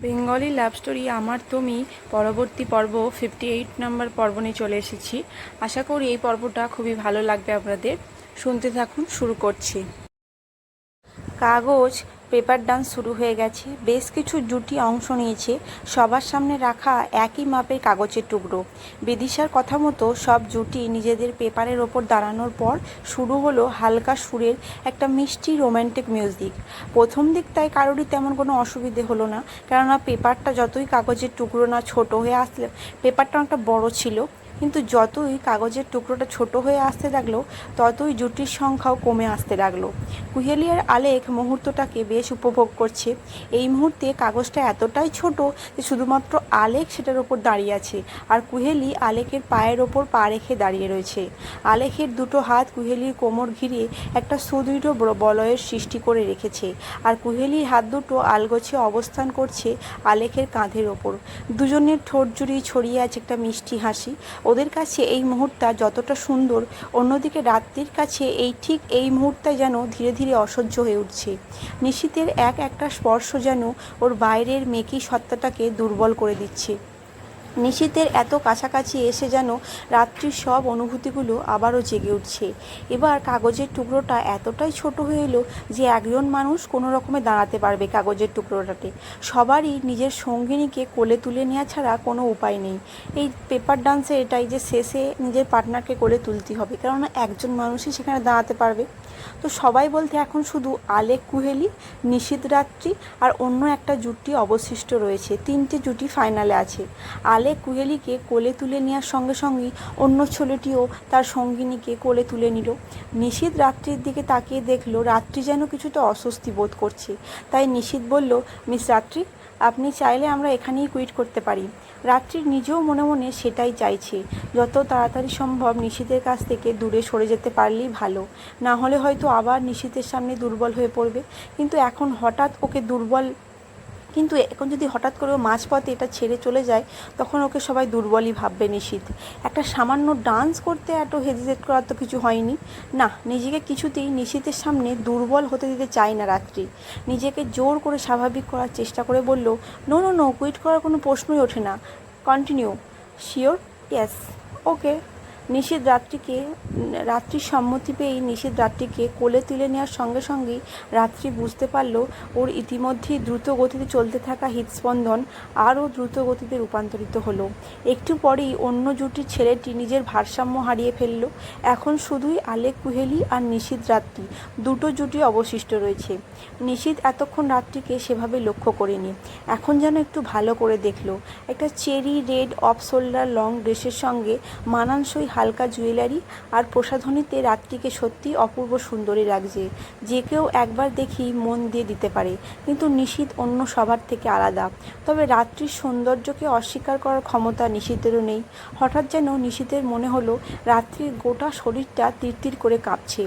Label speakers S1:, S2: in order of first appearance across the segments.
S1: Bengali love story, আমার, তুমি, পরবর্তী পর্ব ফিফটি এইট নাম্বার পর্ব নিয়ে চলে এসেছি। আশা করি এই পর্বটা খুবই ভালো লাগবে আপনাদের। শুনতে থাকুন, শুরু করছি। কাগজ পেপার ডান্স শুরু হয়ে গেছে। বেশ কিছু জুটি অংশ নিয়েছে। সবার সামনে রাখা একই মাপের কাগজের টুকরো। বিদিশার কথা মতো সব জুটি নিজেদের পেপারের ওপর দাঁড়ানোর পর শুরু হলো হালকা সুরের একটা মিষ্টি রোম্যান্টিক মিউজিক। প্রথম দিক তাই কারোরই তেমন কোনো অসুবিধে হলো না, কেননা পেপারটা যতই কাগজের টুকরো না ছোট হয়ে আসলে পেপারটা অনেকটা বড় ছিল। কিন্তু যতই কাগজের টুকরোটা ছোট হয়ে আসতে লাগল, ততই জুটির সংখ্যাও কমে আসতে লাগল। কুহেলিয়ার আলেক মুহূর্তটাকে বেশ উপভোগ করছে। এই মুহূর্তে কাগজটা এতটাই ছোট যে শুধুমাত্র আলেক সেটার ওপর দাঁড়িয়ে আছে, আর কুহেলি আলেকের পায়ের ওপর পা রেখে দাঁড়িয়ে রয়েছে। আলেকের দুটো হাত কুহেলির কোমর ঘিরে একটা সুদৃঢ় বলয়ের সৃষ্টি করে রেখেছে, আর কুহেলির হাত দুটো আলগোছে অবস্থান করছে আলেকের কাঁধের ওপর। দুজনের ঠোঁট জুড়ি ছড়িয়ে আছে একটা মিষ্টি হাসি ওদের কাছে এই মুহূর্তটা যতটা সুন্দর, অন্যদিকে রাত্রির কাছে এই ঠিক এই মুহূর্তটা যেন ধীরে ধীরে অসহ্য হয়ে উঠছে। নিশীতের এক একটা স্পর্শ যেন ওর বাইরের মেকি সত্তাটাকে দুর্বল করে দিচ্ছে। নিশীতের এত কাছাকাছি এসে যেন রাত্রির সব অনুভূতিগুলো আবারও জেগে উঠছে। এবার কাগজের টুকরোটা এতটাই ছোট হয়ে এলো যে একজন মানুষ কোনো রকমে দাঁড়াতে পারবে কাগজের টুকরোটাতে। সবারই নিজের সঙ্গিনীকে কোলে তুলে নেওয়া ছাড়া কোনো উপায় নেই। এই পেপার ডান্সে এটাই যে শেষে নিজের পার্টনারকে কোলে তুলতে হবে, কেননা একজন মানুষই সেখানে দাঁড়াতে পারবে। তো সবাই বলতে এখন শুধু আলেক কুহেলি, নিশীত রাত্রি আর অন্য একটা জুটি অবশিষ্ট রয়েছে। তিনটে জুটি ফাইনালে আছে। আলেক কুহেলিকে কোলে তুলে নেওয়ার সঙ্গে সঙ্গেই অন্য ছেলেটিও তার সঙ্গিনীকে কোলে তুলে নিল। নিশীত রাত্রির দিকে তাকিয়ে দেখল, রাত্রি যেন কিছুটা অস্বস্তি বোধ করছে। তাই নিশীত বলল, মিস রাত্রি, আপনি চাইলে আমরা এখানেই কুইট করতে পারি। রাত্রির নিজেও মনে মনে সেটাই চাইছে। যত তাড়াতাড়ি সম্ভব নিশীতের কাছ থেকে দূরে সরে যেতে পারলেই ভালো। না হলে হয়তো আবার নিশীতের সামনে দুর্বল হয়ে পড়বে। কিন্তু এখন হঠাৎ ওকে দুর্বল কিন্তু এখন যদি হঠাৎ করে ও মাঝপথে এটা ছেড়ে চলে যায়, তখন ওকে সবাই দুর্বলই ভাববে নিশীত একটা সামান্য ডান্স করতে এত হেজিটেট করার তো কিছু হয়নি। না, নিজেকে কিছুতেই নিশীতের সামনে দুর্বল হতে দিতে চায় না রাত্রি। নিজেকে জোর করে স্বাভাবিক করার চেষ্টা করে বলল নো নো নো কুইট করার কোনো প্রশ্নই ওঠে না। Continue sure yes okay Nishit রাত্রিকে, রাত্রির সম্মতি পেয়েই নিশীত রাত্রিকে কোলে তুলে নেওয়ার সঙ্গে সঙ্গেই রাত্রি বুঝতে পারল ওর ইতিমধ্যেই দ্রুত গতিতে চলতে থাকা হৃদস্পন্দন আরও দ্রুত গতিতে রূপান্তরিত হলো। একটু পরেই অন্য জুটির ছেলেটি নিজের ভারসাম্য হারিয়ে ফেলল। এখন শুধুই আলেক কুহেলি আর নিশীত রাত্রি, দুটো জুটি অবশিষ্ট রয়েছে। নিশীত এতক্ষণ রাত্রিকে সেভাবে লক্ষ্য করেনি। এখন যেন একটু ভালো করে দেখল। একটা cherry red off shoulder long ড্রেসের সঙ্গে মানানসই হালকা জুয়েলারি আর প্রসাধনীতে রাত্রিকে সত্যি অপূর্ব সুন্দরী লাগছে। যে কেউ একবার দেখি মন দিয়ে দিতে পারে, কিন্তু নিশীত অন্য সবার থেকে আলাদা। তবে রাত্রির সৌন্দর্যকে অস্বীকার করার ক্ষমতা নিশীতেরও নেই। হঠাৎ যেন নিশীতের মনে হলো, রাত্রির গোটা শরীরটা তিরতির করে কাঁপছে।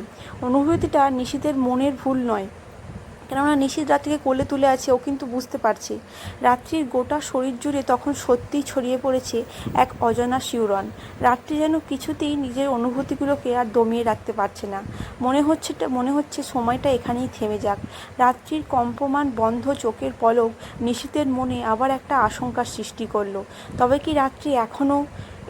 S1: অনুভূতিটা নিশীতের মনের ভুল নয়। কেননা নিশীত রাত্রিকে কোলে তুলে আছে, ও কিন্তু বুঝতে পারছে। রাত্রির গোটা শরীর জুড়ে তখন সত্যিই ছড়িয়ে পড়েছে এক অজানা শিউরন। রাত্রি যেন কিছুতেই নিজের অনুভূতিগুলোকে আর দমিয়ে রাখতে পারছে না। মনে হচ্ছে মনে হচ্ছে সময়টা এখানেই থেমে যাক। রাত্রির কম্পমান বন্ধ চোখের পলক নিশীতের মনে আবার একটা আশঙ্কার সৃষ্টি করল। তবে কি রাত্রি এখনও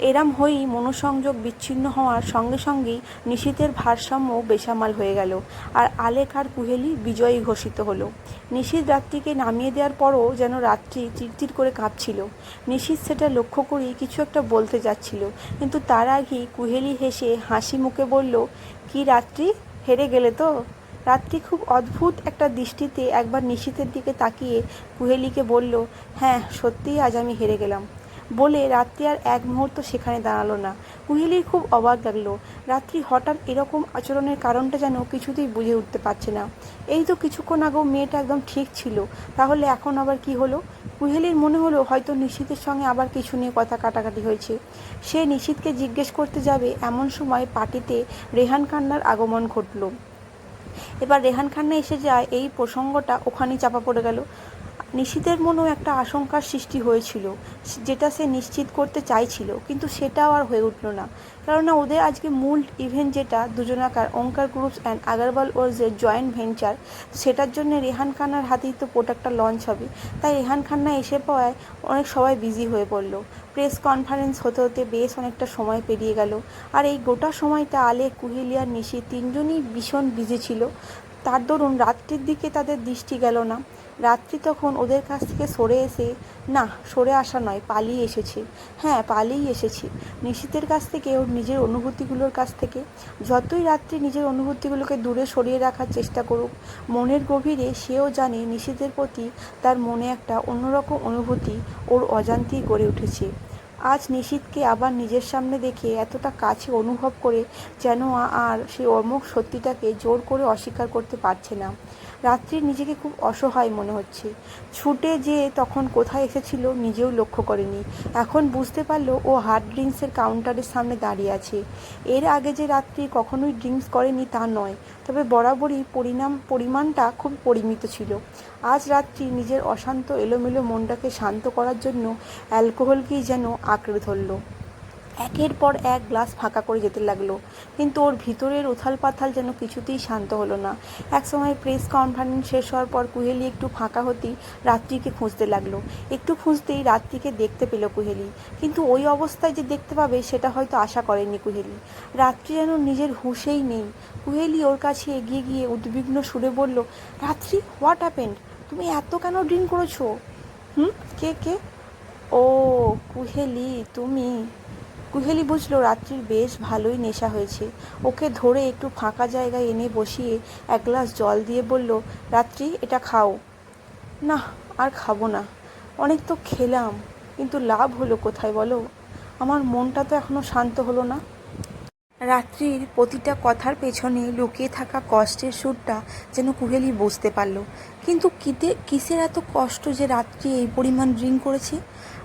S1: এরাম হয়েই মনোসংযোগ বিচ্ছিন্ন হওয়ার সঙ্গে সঙ্গেই নিশীতের ভারসাম্য বেসামাল হয়ে গেল। আর আলেক আর কুহেলি বিজয়ী ঘোষিত হলো। নিশীত রাত্রিকে নামিয়ে দেওয়ার পরও যেন রাত্রি চিরচির করে কাঁপছিল। নিশীত সেটা লক্ষ্য করেই কিছু একটা বলতে যাচ্ছিল। কিন্তু তার আগেই কুহেলি হেসে হাসি মুখে বলল, কি রাত্রি? হেরে গেলে তো? রাত্রি খুব অদ্ভুত একটা দৃষ্টিতে একবার নিশীতের দিকে তাকিয়ে কুহেলিকে বলল হ্যাঁ সত্যিই আজ আমি হেরে গেলাম। বলে রাত্রি আর এক মুহূর্ত সেখানে দাঁড়াল না। কুহেলির খুব অবাক লাগল। রাত্রি হঠাৎ এরকম আচরণের কারণটা যেন কিছুতেই বুঝে উঠতে পারছে না। এই তো কিছুক্ষণ আগেও মেয়েটা একদম ঠিক ছিল। তাহলে এখন আবার কি হলো? কুহেলির মনে হলো হয়তো নিশীতের সঙ্গে আবার কিছু নিয়ে কথা কাটাকাটি হয়েছে। সে নিশীতকে জিজ্ঞেস করতে যাবে এমন সময় পার্টিতে রেহান কান্নার আগমন ঘটলো। এবার রেহান খান্না এসে যায়, এই প্রসঙ্গটা ওখানেই চাপা পড়ে গেল। নিশীথের মনেও একটা আশঙ্কার সৃষ্টি হয়েছিল, যেটা সে নিশ্চিত করতে চাইছিল, কিন্তু সেটাও আর হয়ে উঠল না। কেননা ওদের আজকে মূল ইভেন্ট যেটা, দুজনাকার ওঙ্কার গ্রুপস অ্যান্ড আগারওয়াল ওয়ার্সের জয়েন্ট ভেঞ্চার সেটার জন্য রেহান খান্নার হাতেই তো প্রোডাক্টটা লঞ্চ হবে। তাই রেহান খান্না এসে পাওয়ায় অনেক সবাই বিজি হয়ে পড়ল। প্রেস কনফারেন্স হতে হতে বেশ অনেকটা সময় পেরিয়ে গেল। আর এই গোটা সময়টা আলে কুহিলিয়ার নিশি তিনজনই ভীষণ বিজি ছিল। তার দরুন রাত্রির দিকে তাদের দৃষ্টি গেল না। রাত্রি তখন ওদের কাছ থেকে সরে এসে, না, সরে আসা নয়, পালিয়ে এসেছে। হ্যাঁ পালিয়েই এসেছে। নিশীতের কাছ থেকে ওর নিজের অনুভূতিগুলোর কাছ থেকে, যতই রাত্রি নিজের অনুভূতিগুলোকে দূরে সরিয়ে রাখার চেষ্টা করুক, মনের গভীরে সেও জানে নিশীতের প্রতি তার মনে একটা অন্যরকম অনুভূতি ওর অজান্তেই গড়ে উঠেছে। আজ নিশীথকে আবার নিজের সামনে দেখে এতটা কাছে অনুভব করে যেন আর সেই অমুক সত্যিটাকে জোর করে অস্বীকার করতে পারছে না। রাত্রি নিজেকে খুব অসহায় মনে হচ্ছে। ছুটে যে তখন কোথায় এসেছিল নিজেও লক্ষ্য করেনি। এখন বুঝতে পারল ও হার্ড ড্রিঙ্কসের কাউন্টারের সামনে দাঁড়িয়ে আছে। এর আগে যে রাত্রি কখনোই ড্রিঙ্কস করেনি তা নয়, তবে বরাবরই পরিণাম, পরিমাণটা খুব পরিমিত ছিল। আজ রাত্রি নিজের অশান্ত এলোমেলো মনটাকে শান্ত করার জন্য অ্যালকোহলকেই যেন আঁকড়ে ধরলো। একের পর এক গ্লাস ফাঁকা করে যেতে লাগল। কিন্তু ওর ভিতরের উথাল পাথাল যেন কিছুতেই শান্ত হলো না। একসময় প্রেস কনফারেন্স শেষ হওয়ার পর কুহেলি একটু ফাঁকা হতেই রাত্রিকে খুঁজতে লাগল। একটু খুঁজতেই রাত্রিকে দেখতে পেল কুহেলি। কিন্তু ওই অবস্থায় যে দেখতে পাবে, সেটা হয়তো আশা করেনি কুহেলি। রাত্রি যেন নিজের হুঁশেই নেই। কুহেলি ওর কাছে এগিয়ে গিয়ে উদ্বিগ্ন সুরে বলল, রাত্রি হোয়াট হ্যাপেন্ড তুমি এত কেন ড্রিঙ্ক করেছ? হুম? কে কে? ও, কুহেলি, তুমি। কুহেলি বুঝলো রাত্রির বেশ ভালোই নেশা হয়েছে। ওকে ধরে একটু ফাঁকা জায়গায় এনে বসিয়ে এক গ্লাস জল দিয়ে বলল, রাত্রি, এটা খাও। না, আর খাব না। অনেক তো খেলাম, কিন্তু লাভ হলো কোথায় বলো? আমার মনটা তো এখনও শান্ত হলো না। রাত্রির প্রতিটা কথার পেছনে লুকিয়ে থাকা কষ্টের সুরটা যেন কুহেলি বুঝতে পারল। কিন্তু কিতে, কিসের এত কষ্ট যে রাত্রি এই পরিমাণ ড্রিঙ্ক করেছে?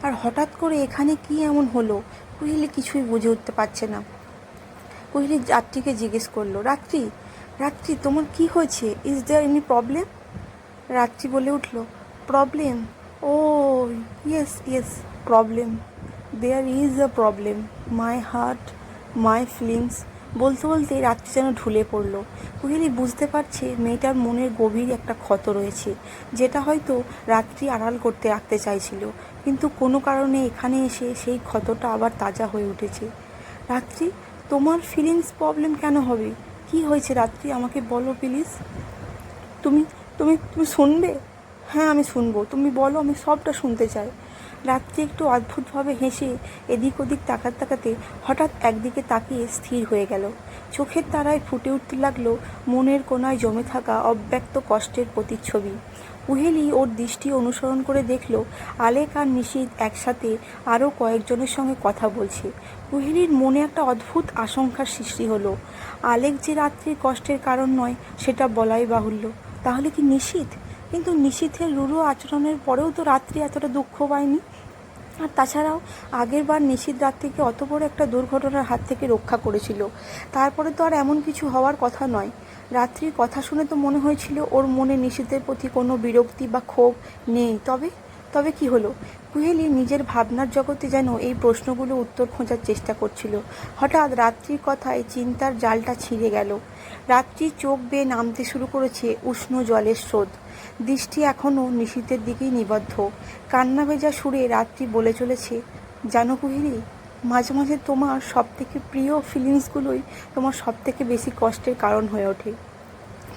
S1: আর হঠাৎ করে এখানে কি এমন হলো? কুহেলি কিছুই বুঝে উঠতে পারছে না। কুহেলি রাত্রিকে জিজ্ঞেস করল, রাত্রি রাত্রি, তোমার কি হয়েছে? Is there any problem Ratri বলে উঠল problem oh yes yes problem there is a problem my heart my feelings বলতে বলতে রাত্রি যেন ঢুলে পড়ল। কুহেলি বুঝতে পারছে মেয়েটার মনের গভীর একটা ক্ষত রয়েছে, যেটা হয়তো রাত্রি আড়াল করতে রাখতে চাইছিল। কিন্তু কোনো কারণে এখানে এসে সেই ক্ষতটা আবার তাজা হয়ে উঠেছে। রাত্রি, তোমার ফিলিংস প্রবলেম কেন হবে? কি হয়েছে রাত্রি? আমাকে বলো প্লিজ তুমি তুমি তুমি শুনবে? হ্যাঁ আমি শুনব। তুমি বলো, আমি সবটা শুনতে চাই। রাত্রি একটু অদ্ভুতভাবে হেসে এদিক ওদিক তাকাতে তাকাতে হঠাৎ একদিকে তাকিয়ে স্থির হয়ে গেল। চোখের তারায় ফুটে উঠতে লাগল মনের কোনায় জমে থাকা অব্যক্ত কষ্টের প্রতিচ্ছবি। উহেলি ওর দৃষ্টি অনুসরণ করে দেখল আলেক আর নিশীদ একসাথে আরও কয়েকজনের সঙ্গে কথা বলছে। উহেলির মনে একটা অদ্ভুত আশঙ্কার সৃষ্টি হলো। আলেক যে রাত্রির কষ্টের কারণ নয়, সেটা বলাই বাহুল্য। তাহলে কি নিশীথ কিন্তু নিশীথের রুরু আচরণের পরেও তো রাত্রি এতটা দুঃখ পায়নি। আর তাছাড়াও আগের বার নিশীথ রাত্রিকে অত বড় একটা দুর্ঘটনার হাত থেকে রক্ষা করেছিল। তারপরে তো আর এমন কিছু হওয়ার কথা নয়। রাত্রির কথা শুনে তো মনে হয়েছিল ওর মনে নিশীথের প্রতি কোনো বিরক্তি বা ক্ষোভ নেই। তবে তবে কি হলো? কুহেলি নিজের ভাবনার জগতে যেন এই প্রশ্নগুলো উত্তর খোঁজার চেষ্টা করছিল। হঠাৎ রাত্রির কথায় চিন্তার জালটা ছিঁড়ে গেল। রাত্রি চোখ বেয়ে নামতে শুরু করেছে উষ্ণ জলের স্রোত। দৃষ্টি এখনও নিশীতের দিকেই নিবদ্ধ। কান্না ভেজা সুরে রাত্রি বলে চলেছে। জানো কুহিলি, মাঝে মাঝে তোমার সব থেকে প্রিয় ফিলিংসগুলোই তোমার সব থেকে বেশি কষ্টের কারণ হয়ে ওঠে।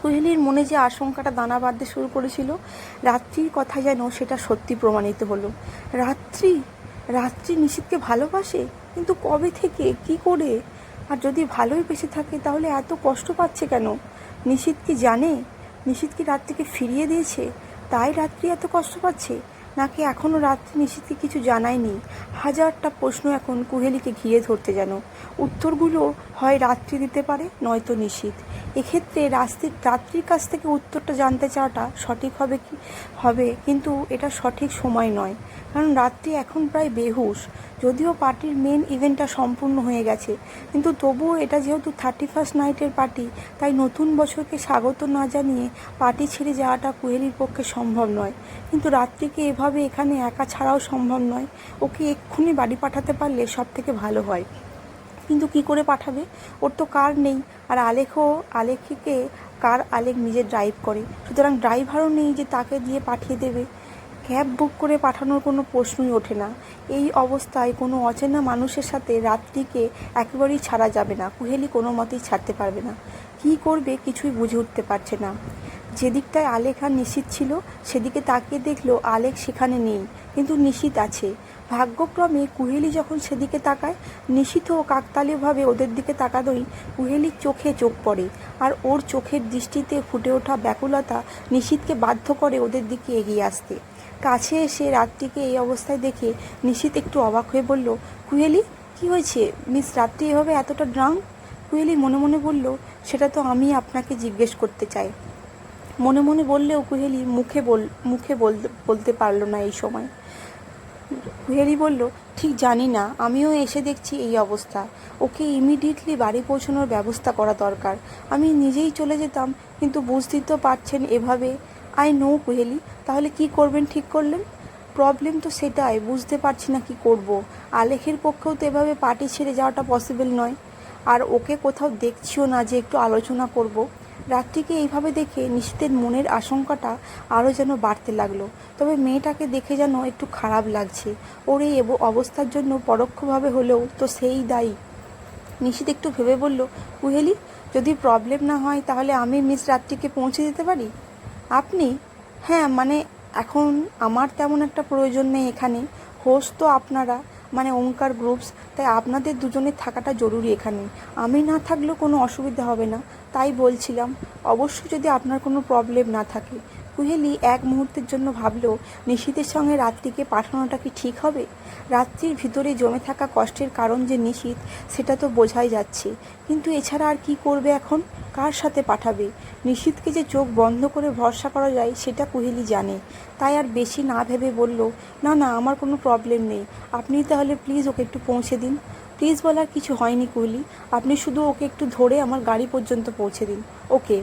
S1: কুহেলির মনে যে আশঙ্কাটা দানা বাঁধতে শুরু করেছিল, রাত্রির কথা যেন সেটা সত্যি প্রমাণিত হলো। রাত্রি রাত্রি নিশীথকে ভালোবাসে, কিন্তু কবে থেকে, কি করে? আর যদি ভালোই বেশি থাকে, তাহলে এত কষ্ট পাচ্ছে কেন? নিশীথ কি জানে? নিশীথ কি রাত্রিকে ফিরিয়ে দিয়েছে? তাই রাত্রি এত কষ্ট পাচ্ছে? নাকি এখনও রাত্রি নিশীতকে কিছু জানায়নি? হাজারটা প্রশ্ন এখন কুহেলিকে ঘিরে ধরতে যেন। উত্তরগুলো হয় রাত্রি দিতে পারে, নয়তো নিশীত। এক্ষেত্রে রাত্রির রাত্রির কাছ থেকে উত্তরটা জানতে চাওয়াটা সঠিক হবে কি? হবে, কিন্তু এটা সঠিক সময় নয়। কারণ রাত্রি এখন প্রায় বেহুশ। যদিও পার্টির মেন ইভেন্টটা সম্পূর্ণ হয়ে গেছে। কিন্তু তবুও এটা যেহেতু থার্টি ফার্স্ট নাইটের পার্টি তাই নতুন বছরকে স্বাগত না জানিয়ে পার্টি ছেড়ে যাওয়াটা কুহেলির পক্ষে সম্ভব নয়। কিন্তু রাত্রিকে এভাবে এখানে একা ছাড়াও সম্ভব নয়। ওকে এক্ষুনি বাড়ি পাঠাতে পারলে সব থেকে ভালো হয়। কিন্তু কি করে পাঠাবে? ওর তো কার নেই। আর আলেখও, আলেখিকে, কার আলেক নিজে ড্রাইভ করে। সুতরাং ড্রাইভারও নেই যে তাকে দিয়ে পাঠিয়ে দেবে। ক্যাব বুক করে পাঠানোর কোনো প্রশ্নই ওঠে না। এই অবস্থায় কোনো অচেনা মানুষের সাথে রাত্রিকে একেবারেই ছাড়া যাবে না। কুহেলি কোনো মতেই ছাড়তে পারবে না। কী করবে কিছুই বুঝে উঠতে পারছে না। যেদিকটায় আলেখ আর নিশীত ছিল, সেদিকে তাকিয়ে দেখল আলেখ সেখানে নেই, কিন্তু নিশীত আছে। ভাগ্যক্রমে কুহেলি যখন সেদিকে তাকায়, নিশিত ও কাকতালীয়ভাবে ওদের দিকে তাকানোই কুহেলির চোখে চোখ পড়ে আর ওর চোখের দৃষ্টিতে ফুটে ওঠা ব্যাকুলতা নিশীথকে বাধ্য করে ওদের দিকে এগিয়ে আসতে। কাছে এসে রাতটিকে এই অবস্থায় দেখে নিশীত একটু অবাক হয়ে বলল, কুহেলি, কি হয়েছে? মিস রাত্রি এভাবে এতটা ড্রাং? কুহেলি মনে মনে বলল, সেটা তো আমি আপনাকে জিজ্ঞেস করতে চাই। মনে মনে বললেও কুহেলি মুখে বল, মুখে বলতে বলতে পারল না এই সময়। কুহেলি বলল, ঠিক জানি না, আমিও এসে দেখছি এই অবস্থা। ওকে ইমিডিয়েটলি বাড়ি পৌঁছানোর ব্যবস্থা করা দরকার। আমি নিজেই চলে যেতাম, কিন্তু বুঝতেই তো পারছেন এভাবে আই নো কুহেলি। তাহলে কি করবেন, ঠিক করলেন? প্রবলেম তো সেটাই, বুঝতে পারছি না কি করব। আলেখের পক্ষেও তো এভাবে পার্টি ছেড়ে যাওয়াটা পসিবল নয়। আর ওকে কোথাও দেখছিও না যে একটু আলোচনা করব। রাত্রিকে এইভাবে দেখে নিশীতের মনের আশঙ্কাটা আরও যেন বাড়তে লাগল। তবে মেয়েটাকে দেখে যেন একটু খারাপ লাগছে। ওর এই অবস্থার জন্য পরোক্ষভাবে হলেও তো সেই দায়ী। নিশীত একটু ভেবে বলল, কুহেলি, যদি প্রবলেম না হয়, তাহলে আমি মিস রাত্রিকে পৌঁছে দিতে পারি? আপনি? হ্যাঁ মানে এখন আমার তেমন একটা প্রয়োজন নেই এখানে। হোস্ট তো আপনারা মানে ওঙ্কার গ্রুপস তাই আপনাদের দুজনের থাকাটা জরুরি এখানে। আমি না থাকলেও কোনো অসুবিধা হবে না, তাই বলছিলাম। অবশ্যই যদি আপনার কোনো প্রবলেম না থাকে কুহেলি এক মুহূর্তের জন্য ভাবলো নিশীতের সঙ্গে রাত্রিকে পাঠানোটা কি ঠিক হবে? রাত্রির ভিতরে জমে থাকা কষ্টের কারণ যে নিশীত সেটা তো বোঝাই যাচ্ছে। কিন্তু এছাড়া আর কি করবে এখন? কার সাথে পাঠাবে? নিশীতকে যে চোখ বন্ধ করে ভরসা করা যায়, সেটা কুহেলি জানে। তাই আর বেশি না ভেবে বলল, না না, আমার কোনো প্রবলেম নেই। আপনি তাহলে প্লিজ ওকে একটু পৌঁছে দিন। প্লিজ বলার কিছু হয়নি কুহেলি। আপনি শুধু ওকে একটু ধরে আমার গাড়ি পর্যন্ত পৌঁছে দিন। ওকে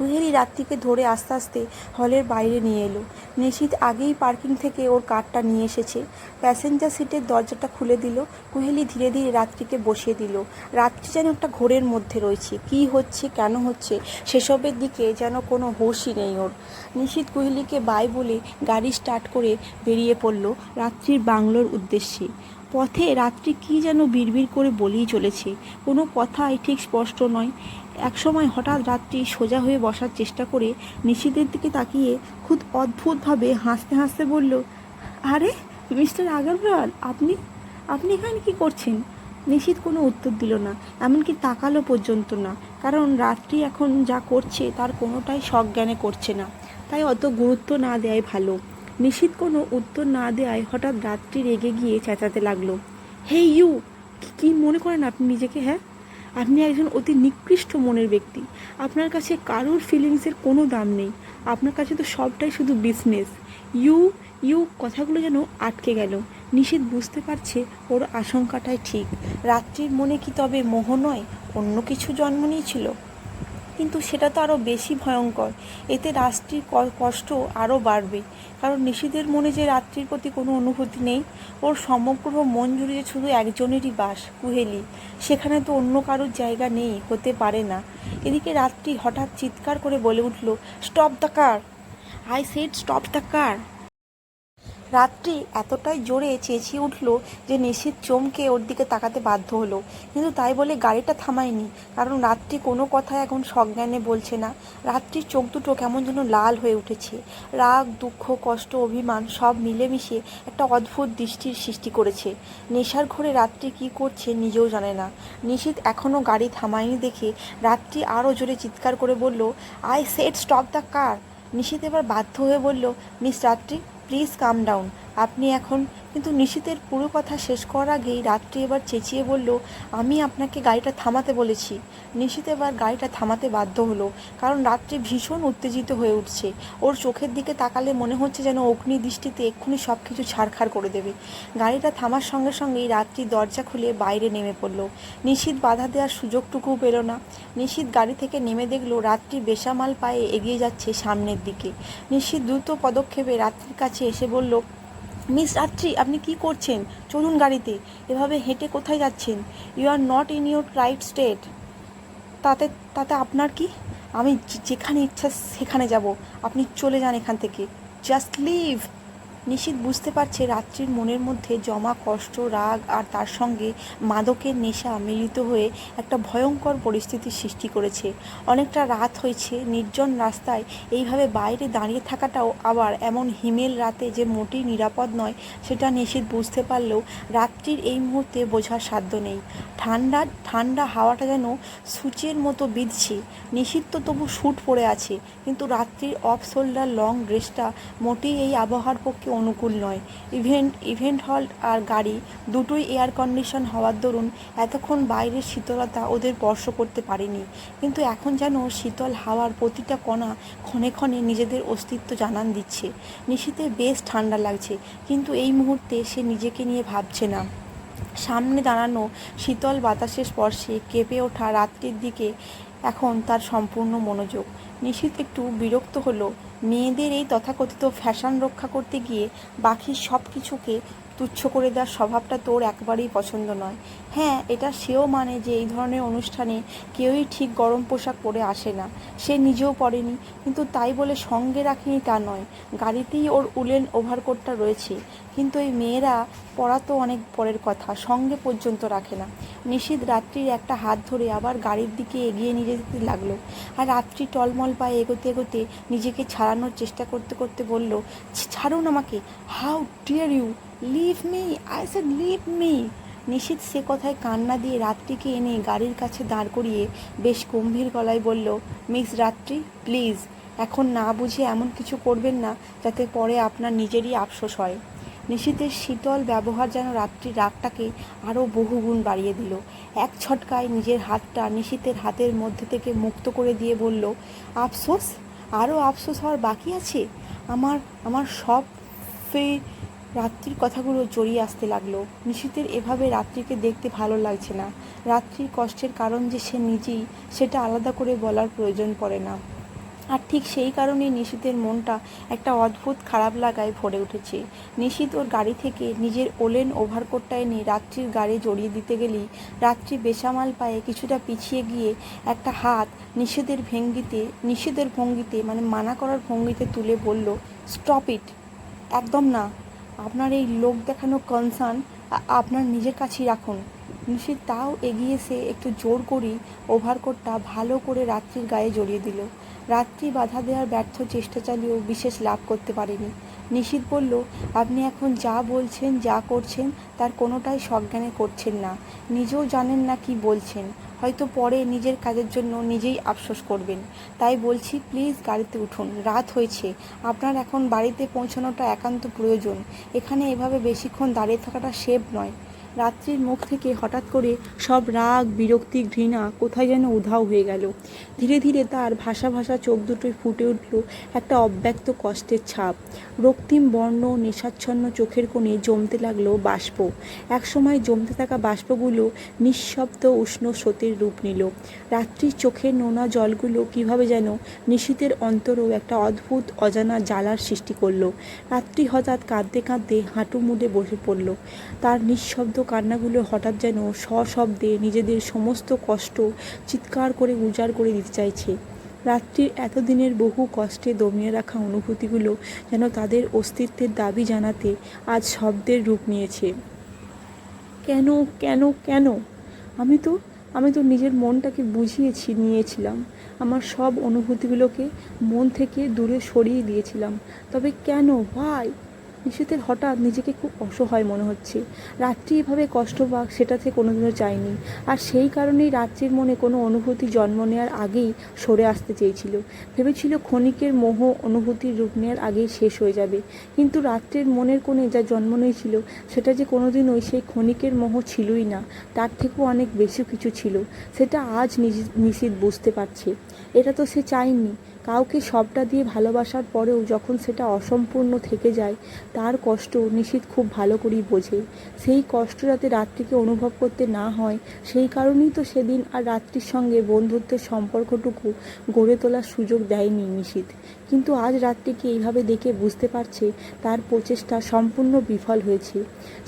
S1: কুহেলি রাত্রিকে ধরে আস্তে আস্তে হলের বাইরে নিয়ে এলো। নিশীত আগেই পার্কিং থেকে ওর কারটা নিয়ে এসেছে। প্যাসেঞ্জার সিটের দরজাটা খুলে দিল। কুহেলি ধীরে ধীরে রাত্রিকে বসিয়ে দিল। রাত্রি যেন একটা ঘোরের মধ্যে রয়েছে। কি হচ্ছে, কেন হচ্ছে, সেসবের দিকে যেন কোনো হুঁশই নেই ওর। নিশীত কুহেলিকে বাই বলে গাড়ি স্টার্ট করে বেরিয়ে পড়ল রাত্রির বাংলোর উদ্দেশ্যে। পথে রাত্রি কি যেন বিড়বিড় করে বলেই চলেছে। কোনো কথাই ঠিক স্পষ্ট নয়। একসময় হঠাৎ রাত্রি সোজা হয়ে বসার চেষ্টা করে নিশীতের দিকে তাকিয়ে খুব অদ্ভুতভাবে হাসতে হাসতে বলল, আরে, মিস্টার আগরওয়াল, আপনি আপনি এখানে কি করছেন? নিশীত কোনো উত্তর দিল না, এমনকি তাকালো পর্যন্ত না, কারণ রাত্রি এখন যা করছে তার কোনোটাই সজ্ঞানে করছে না, তাই অত গুরুত্ব না দেয় ভালো। নিশীত কোনো উত্তর না দেওয়ায় হঠাৎ রাত্রি রেগে গিয়ে চেঁচাতে লাগল হে ইউ কি মনে করেন আপনি নিজেকে হ্যাঁ? আপনি একজন অতি নিকৃষ্ট মনের ব্যক্তি। আপনার কাছে কারোর ফিলিংসের কোনো দাম নেই। আপনার কাছে তো সবটাই শুধু বিজনেস ইউ ইউ কথাগুলো যেন আটকে গেল। নিষেধ বুঝতে পারছে ওর আশঙ্কাটাই ঠিক। রাত্রির মনে কি তবে মোহ নয়? অন্য কিছু জন্ম নিয়েছিল? কিন্তু সেটা তো আরও বেশি ভয়ঙ্কর। এতে রাত্রির কষ্ট আরও বাড়বে। কারণ নিশীদের মনে যে রাত্রির প্রতি কোনো অনুভূতি নেই, ওর সমগ্র মন জুড়ে যে শুধু একজনেরই বাস, কুহেলি। সেখানে তো অন্য কারোর জায়গা নেই, হতে পারে না। এদিকে রাত্রি হঠাৎ চিৎকার করে বলে উঠল, stop the car! I said stop the car! Ratri এতটাই জোরে চেঁচিয়ে উঠল যে নিশীত চমকে ওর দিকে তাকাতে বাধ্য হলো। কিন্তু তাই বলে গাড়িটা থামায়নি, কারণ রাত্রি কোনো কথা এখন সজ্ঞানে বলছে না। রাত্রির চোখ দুটো কেমন যেন লাল হয়ে উঠেছে। রাগ, দুঃখ, কষ্ট, অভিমান সব মিলেমিশে একটা অদ্ভুত দৃষ্টির সৃষ্টি করেছে। নেশার ঘরে রাত্রি কি করছে নিজেও জানে না। নিশীত এখনও গাড়ি থামায়নি দেখে রাত্রি আরও জোরে চিৎকার করে বলল I said, stop the car. Nishit এবার বাধ্য হয়ে বলল, মিস রাত্রি প্লিজ কাম ডাউন আপনি এখন কিন্তু নিশীতের পুরো কথা শেষ করার আগেই রাত্রি এবার চেঁচিয়ে বলল, আমি আপনাকে গাড়িটা থামাতে বলেছি। নিশীত এবার গাড়িটা থামাতে বাধ্য হলো, কারণ রাত্রি ভীষণ উত্তেজিত হয়ে উঠছে। ওর চোখের দিকে তাকালে মনে হচ্ছে যেন অগ্নি দৃষ্টিতে এক্ষুনি সব কিছু ছাড়খাড় করে দেবে। গাড়িটা থামার সঙ্গে সঙ্গেই রাত্রি দরজা খুলে বাইরে নেমে পড়ল। নিশীত বাধা দেওয়ার সুযোগটুকুও পেল না। নিশীত গাড়ি থেকে নেমে দেখল রাত্রি বেসামাল পায়ে এগিয়ে যাচ্ছে সামনের দিকে। নিশীত দ্রুত পদক্ষেপে রাত্রির কাছে এসে বলল মিস রাত্রি, আপনি কি করছেন? চলুন গাড়িতে। এভাবে হেঁটে কোথায় যাচ্ছেন? You are not in your right state তাতে তাতে আপনার কি? আমি যেখানে ইচ্ছা সেখানে যাব। আপনি চলে যান এখান থেকে। জাস্ট লিভ নিশীত বুঝতে পারছে রাত্রির মনের মধ্যে জমা কষ্ট, রাগ আর তার সঙ্গে মাদকের নেশা মিলিত হয়ে একটা ভয়ঙ্কর পরিস্থিতির সৃষ্টি করেছে। অনেকটা রাত হয়েছে, নির্জন রাস্তায় এইভাবে বাইরে দাঁড়িয়ে থাকাটাও আবার এমন হিমেল রাতে যে মোটেই নিরাপদ নয়, সেটা নিশীত বুঝতে পারলেও রাত্রির এই মুহূর্তে বোঝার সাধ্য নেই। ঠান্ডা ঠান্ডা হাওয়াটা যেন সূচের মতো বিঁধছে। নিশীত তো তবু শ্যুট পড়ে আছে, কিন্তু রাত্রির অফ শোল্ডার লং ড্রেসটা মোটেই এই আবহাওয়ার পক্ষে অনুকূল নয়। ইভেন্ট ইভেন্ট হল আর গাড়ি দুটোই এয়ার কন্ডিশন হওয়ার দরুন এতক্ষণ বাইরের শীতলতা ওদের স্পর্শ করতে পারেনি। কিন্তু এখন যেন শীতল হাওয়ার প্রতিটা কণা ক্ষণে ক্ষণে নিজেদের অস্তিত্ব জানান দিচ্ছে। নিশীতে বেশ ঠান্ডা লাগছে, কিন্তু এই মুহূর্তে সে নিজেকে নিয়ে ভাবছে না। সামনে দাঁড়ানো শীতল বাতাসের স্পর্শে কেঁপে ওঠা রাত্রির দিকে এখন তার সম্পূর্ণ মনোযোগ। নিশীত একটু বিরক্ত হলো মেয়েদের এই তথাকথিত ফ্যাশন রক্ষা করতে গিয়ে বাকি সব কিছুকে তুচ্ছ করে দেওয়ার স্বভাবটা তোর একবারেই পছন্দ নয়। হ্যাঁ এটা সেও মানে যে এই ধরনের অনুষ্ঠানে কেউই ঠিক গরম পোশাক পরে আসে না। সে নিজেও পরেনি, কিন্তু তাই বলে সঙ্গে রাখিনি তা নয়। গাড়িতেই ওর উলেন ওভারকোটটা রয়েছে, কিন্তু এই মেয়েরা পড়া তো অনেক পরের কথা, সঙ্গে পর্যন্ত রাখে না। নিশীত রাত্রির একটা হাত ধরে আবার গাড়ির দিকে এগিয়ে নিয়ে যেতে লাগল আর রাত্রি টলমল পায়ে এগোতে এগোতে নিজেকে ছাড়ানোর চেষ্টা করতে করতে বলল ছাড়ুন আমাকে। How dare you, leave me, I said leave me. Nishit সে কথায় কান্না দিয়ে রাত্রিকে এনে গাড়ির কাছে দাঁড় করিয়ে বেশ গম্ভীর গলায় বলল, মিস রাত্রি, প্লিজ, এখন না বুঝে এমন কিছু করবেন না যাতে পরে আপনার নিজেরই আফসোস হয়। নিশীতের শীতল ব্যবহার যেন রাত্রির রাগটাকে আরও বহুগুণ বাড়িয়ে দিল। এক ছটকায় নিজের হাতটা নিশীতের হাতের মধ্যে থেকে মুক্ত করে দিয়ে বলল, আফসোস? আরও আফসোস হওয়ার বাকি আছে? আমার আমার সব ফে রাত্রির কথাগুলো জড়িয়ে আসতে লাগল। নিশীতের এভাবে রাত্রিকে দেখতে ভালো লাগছে না। রাত্রির কষ্টের কারণ যে সে নিজেই, সেটা আলাদা করে বলার প্রয়োজন পড়ে না। আর ঠিক সেই কারণেই নিশীতের মনটা একটা অদ্ভুত খারাপ লাগায় ভরে উঠেছে। নিশীত ওর গাড়ি থেকে নিজের ওলেন ওভারকোটটা এনে রাত্রির গাড়ি জড়িয়ে দিতে গেলেই রাত্রি বেসামাল পায়ে কিছুটা পিছিয়ে গিয়ে একটা হাত নিষেধের ভঙ্গিতে নিষেধের ভঙ্গিতে মানে মানা করার ভঙ্গিতে তুলে বলল, স্টপ ইট! একদম না। আপনার এই লোক দেখানো কনসার্ন আপনার নিজের কাছেই রাখুন। নিশীত তাও এগিয়ে এসে একটু জোর করেই ওভারকোটটা ভালো করে রাত্রির গায়ে জড়িয়ে দিল। রাত্রি বাধা দেওয়ার ব্যর্থ চেষ্টা চালিয়েও বিশেষ লাভ করতে পারেনি। নিশীত বলল, আপনি এখন যা বলছেন, যা করছেন, তার কোনোটাই সজ্ঞানে করছেন না। নিজেও জানেন না কি বলছেন। হয়তো পরে নিজের কাজের জন্য নিজেই আফসোস করবেন। তাই বলছি প্লিজ গাড়িতে উঠুন। রাত হয়েছে। আপনার এখন বাড়িতে পৌঁছানোটা একান্ত প্রয়োজন। এখানে এভাবে বেশিক্ষণ দাঁড়িয়ে থাকাটা সেভ নয়। রাত্রির মুখ থেকে হঠাৎ করে সব রাগ, বিরক্তি, ঘৃণা কোথায় যেন উধাও হয়ে গেল। ধীরে ধীরে তার ভাষা ভাষা চোখ দুটোয় ফুটে উঠল একটা অব্যক্ত কষ্টের ছাপ। রক্তিম বর্ণ, নেশাচ্ছন্ন চোখের কোণে জমতে লাগল বাষ্প। একসময় জমতে থাকা বাষ্পগুলো নিঃশব্দ উষ্ণ স্রোতের রূপ নিল। রাত্রির চোখের নোনা জলগুলো কীভাবে যেন নিশীতের অন্তরেও একটা অদ্ভুত, অজানা জ্বালার সৃষ্টি করল। রাত্রি হঠাৎ কাঁদতে কাঁদতে হাঁটু মুড়ে বসে পড়ল। তার নিঃশব্দ কান্নাগুলো হঠাৎ যেন সশব্দে নিজেদের সমস্ত কষ্ট চিৎকার করে উজাড় করে দিতে চাইছে। রাত্রির এতদিনের বহু কষ্টে দমিয়ে রাখা অনুভূতিগুলো যেন তাদের অস্তিত্বের দাবি জানাতে আজ শব্দের রূপ নিয়েছে। কেন কেন কেন? আমি তো আমি তো নিজের মনটাকে বুঝিয়েছি, নিয়েছিলাম। আমার সব অনুভূতিগুলোকে মন থেকে দূরে সরিয়ে দিয়েছিলাম। তবে কেন? ভাই
S2: নিশীথের হঠাৎ নিজেকে খুব অসহায় মনে হচ্ছে। রাত্রি এভাবে কষ্ট পাক, সেটা সে কোনোদিনও চায়নি আর সেই কারণেই রাত্রির মনে কোনো অনুভূতি জন্ম নেওয়ার আগেই সরে আসতে চেয়েছিল। ভেবেছিল ক্ষণিকের মোহ অনুভূতির রূপ নেওয়ার আগেই শেষ হয়ে যাবে। কিন্তু রাত্রের মনের কোণে যা জন্ম নিয়েছিল, সেটা যে কোনোদিনই সেই ক্ষণিকের মোহ ছিলই না, তার থেকেও অনেক বেশি কিছু ছিল। সেটা আজ নিশীথ বুঝতে পারছে। এটা তো সে চায়নি। কাউকে সবটা দিয়ে ভালোবাসার পরেও যখন সেটা অসম্পূর্ণ থেকে যায়, তার কষ্ট নিশীথ খুব ভালো করেই বোঝে। সেই কষ্ট যাতে রাত্রিকে অনুভব করতে না হয়, সেই কারণেই তো সেদিন আর রাত্রির সঙ্গে বন্ধুত্বের সম্পর্কটুকু গড়ে তোলার সুযোগ দেয়নি নিশীথ কিন্তু আজ রাত্রিকে এইভাবে দেখে বুঝতে পারছে, তার প্রচেষ্টা সম্পূর্ণ বিফল হয়েছে।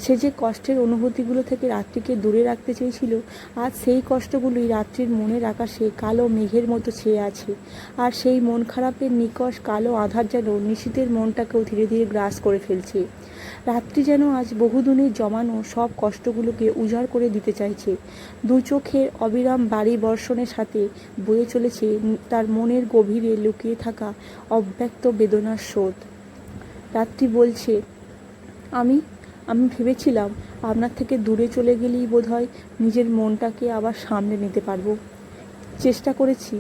S2: সে যে কষ্টের অনুভূতিগুলো থেকে রাত্রিকে দূরে রাখতে চেয়েছিল, আজ সেই কষ্টগুলোই রাত্রির মনের আকাশে কালো মেঘের মতো ছেয়ে আছে। আর সেই মন খারাপের নিকষ কালো আধার যেন নিশীতের মনটাকেও ধীরে ধীরে গ্রাস করে ফেলছে। রাত্রি যেন আজ বহুদিনের জমানো সব কষ্টগুলোকে উজাড় করে দিতে চাইছে। দু চোখের অবিরাম বাড়ি বর্ষণের সাথে বয়ে চলেছে তার মনের গভীরে লুকিয়ে থাকা অব্যক্ত বেদনার স্রোত। রাত্রি বলছে, আমি আমি ভেবেছিলাম আপনার থেকে দূরে চলে গেলেই বোধহয় নিজের মনটাকে আবার সামলে নিতে পারব। চেষ্টা করেছি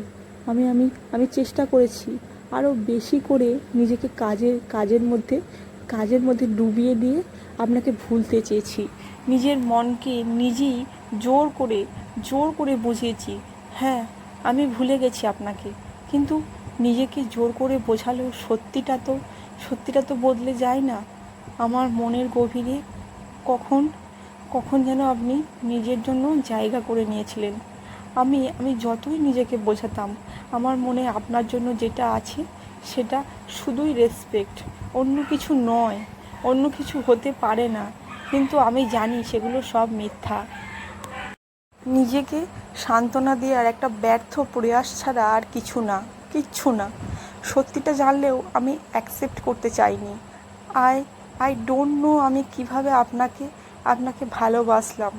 S2: আমি আমি আমি চেষ্টা করেছি আরও বেশি করে নিজেকে কাজের কাজের মধ্যে কাজের মধ্যে ডুবিয়ে দিয়ে আপনাকে ভুলতে চেয়েছি।
S1: নিজের মনকে নিজেই জোর করে জোর করে বুঝিয়েছি হ্যাঁ আমি ভুলে গেছি আপনাকে। কিন্তু নিজেকে জোর করে বোঝালেও সত্যিটা তো সত্যিটা তো বদলে যায় না। আমার মনের গভীরে কখন কখন যেন আপনি নিজের জন্য জায়গা করে নিয়েছিলেন। আমি আমি যতই নিজেকে বোঝাতাম, আমার মনে আপনার জন্য যেটা আছে সেটা শুধুই রেসপেক্ট অন্য কিছু নয়, অন্য কিছু হতে পারে না, কিন্তু আমি জানি সেগুলো সব মিথ্যা। নিজেকে সান্ত্বনা দেওয়ার একটা ব্যর্থ প্রয়াস ছাড়া আর কিছু না, কিচ্ছু না। সত্যিটা জানলেও আমি অ্যাকসেপ্ট করতে চাইনি। আই আই ডোন্ট নো আমি কীভাবে আপনাকে আপনাকে ভালোবাসলাম।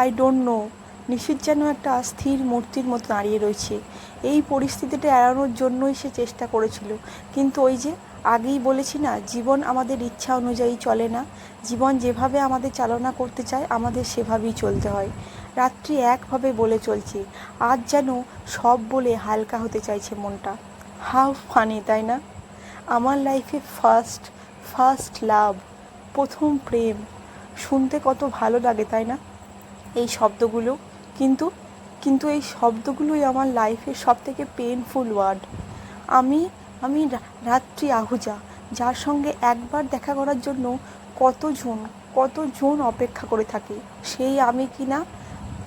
S1: আই ডোন্ট নো নিশীথ যেন একটা স্থির মূর্তির মতো দাঁড়িয়ে রয়েছে। এই পরিস্থিতিটা এড়ানোর জন্যই সে চেষ্টা করেছিল। কিন্তু ওই যে আগেই বলেছি না, জীবন আমাদের ইচ্ছা অনুযায়ী চলে না। জীবন যেভাবে আমাদের চালনা করতে চায়, আমাদের সেভাবেই চলতে হয়। রাত্রি একভাবে বলে চলছে। আজ যেন সব বলে হালকা হতে চাইছে মনটা। হাউ ফানি, তাই না? আমার লাইফে ফার্স্ট ফার্স্ট লাভ, প্রথম প্রেম। শুনতে কত ভালো লাগে, তাই না? এই শব্দগুলো কিন্তু কিন্তু এই শব্দগুলোই আমার লাইফের সব থেকে পেনফুল ওয়ার্ড আমি আমি রাত্রি আহুজা, যার সঙ্গে একবার দেখা করার জন্য কতজন কতজন অপেক্ষা করে থাকে? সেই আমি কি না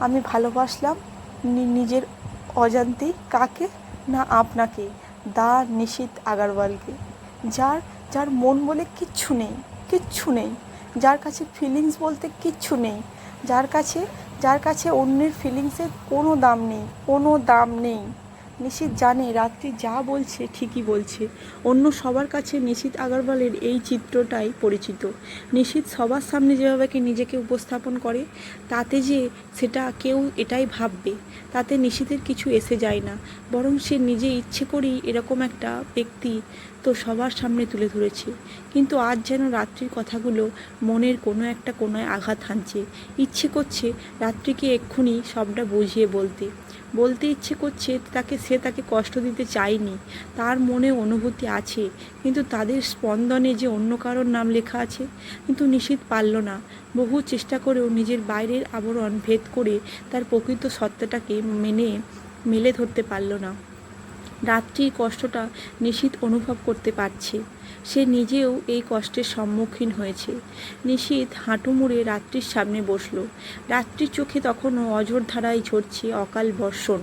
S1: আমি ভালোবাসলাম নিজের অজান্তেই কাকে? না আপনাকে, দা নিশীত আগারওয়ালকে, যার যার মন বলে কিচ্ছু নেই কিচ্ছু নেই, যার কাছে ফিলিংস বলতে কিচ্ছু নেই, যার কাছে যার কাছে অন্যের ফিলিংসের কোনো দাম নেই কোনো দাম নেই। নিশীত জানে, রাত্রি যা বলছে ঠিকই বলছে। অন্য সবার কাছে নিশীত আগরওয়ালের এই চিত্রটাই পরিচিত। নিশীত সবার সামনে যেভাবে নিজেকে উপস্থাপন করে, তাতে যে সেটা কেউ এটাই ভাববে, তাতে নিশীতের কিছু এসে যায় না। বরং সে নিজে ইচ্ছে করেই এরকম একটা ব্যক্তি তো সবার সামনে তুলে ধরেছে। কিন্তু আজ যেন রাত্রির কথাগুলো মনের কোনো একটা কোনায় আঘাত হানছে। ইচ্ছে করছে রাত্রিকে এক্ষুনি সবটা বুঝিয়ে বলতে। বলতে ইচ্ছে করছে তাকে, সে তাকে কষ্ট দিতে চায়নি। তার মনে অনুভূতি আছে, কিন্তু তাদের স্পন্দনে যে অন্য কারোর নাম লেখা আছে, কিন্তু নিশ্চিত পারল না। বহু চেষ্টা করেও নিজের বাইরের আবরণ ভেদ করে তার প্রকৃত সত্তাটাকে মেনে, মেলে ধরতে পারল না। রাত্রির কষ্টটা নিশীত অনুভব করতে পারছে। সে নিজেও এই কষ্টের সম্মুখীন হয়েছে। নিশীত হাঁটু মুড়ে রাত্রির সামনে বসল। রাত্রির চোখে তখনও অঝোর ধারায় ঝরছে অকাল বর্ষণ।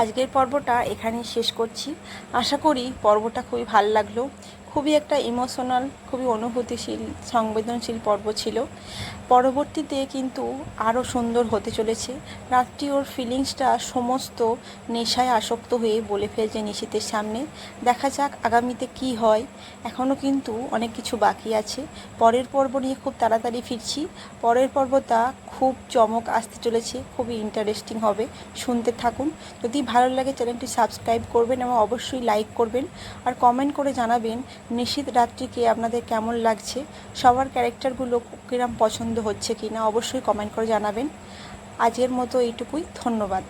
S1: আজকের পর্বটা এখানেই শেষ করছি। আশা করি পর্বটা খুবই ভালো লাগল। খুবই একটা ইমোশনাল খুবই অনুভূতিশীল, সংবেদনশীল পর্ব ছিল। পরবর্তীতে কিন্তু আরও সুন্দর হতে চলেছে। রাত্রি ওর ফিলিংসটা সমস্ত নেশায় আসক্ত হয়ে বলে ফেলছে নিশীতের সামনে। দেখা যাক আগামীতে কি হয়। এখনও কিন্তু অনেক কিছু বাকি আছে। পরের পর্ব নিয়ে খুব তাড়াতাড়ি ফিরছি। পরের পর্বটা খুব চমক আসতে চলেছে, খুবই ইন্টারেস্টিং হবে। শুনতে থাকুন। যদি ভালো লাগে চ্যানেলটি সাবস্ক্রাইব করবেন এবং অবশ্যই লাইক করবেন। আর কমেন্ট করে জানাবেন নিশীত রাত্রিকে আপনাদের কেমন লাগছে? সবার ক্যারেক্টারগুলো কিরম পছন্দ হচ্ছে কি না অবশ্যই কমেন্ট করে জানাবেন। আজের মতো এইটুকুই, ধন্যবাদ।